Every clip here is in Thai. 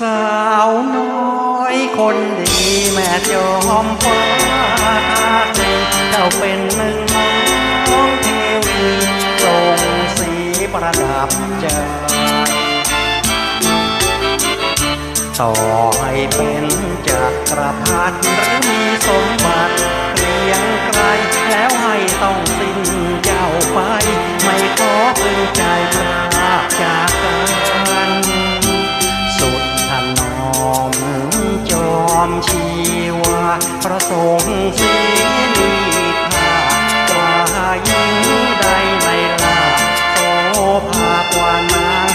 สาวน้อยคนดีแม่ยอมฟ้าเจเจ้าเป็นหนึ่งน้องเทวีทรงสีประดับใจต่อให้เป็นจักรพรรดิหรือมีสมบัติเรียงไกลแล้วให้ต้องสิ้น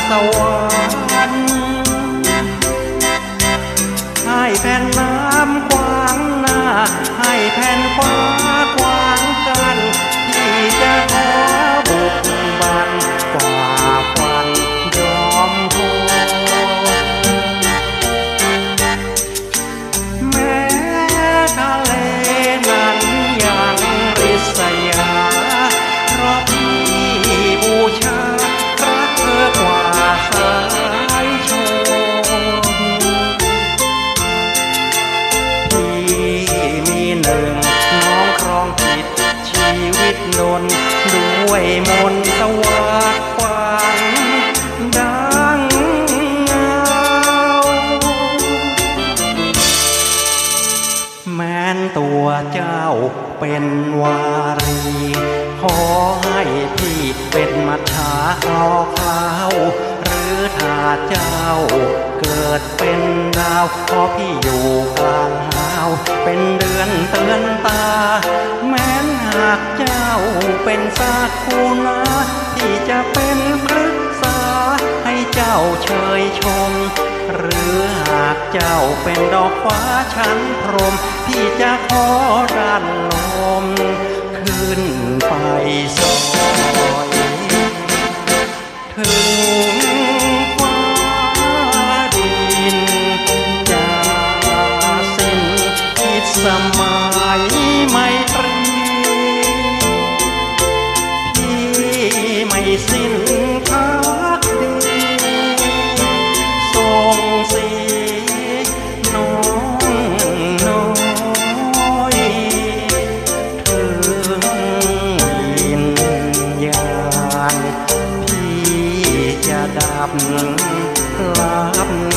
สวรร ชีวิตนนด้วยมนต์สวัสดขวัญดังเงาแม้นตัวเจ้าเป็นวารี ขอให้พี่เป็นมัจฉาเอาคราวหรือถ้าเจ้าเกิดเป็นดาวขอพี่อยู่กลางหาว เป็นเดือนเตือนตาแมากเจ้าเป็นสาคูนาพี่จะเป็นพฤกษาให้เจ้าเชยชม หรือหากเจ้าเป็นดอกฟ้าชั้นพรหมพี่จะขอดันลม ขึ้นไปสอยถึงฟ้าดินจะ สิ้นพักดีส่งสีน้องน้อยถึงวินญาณพี่จะดับลับ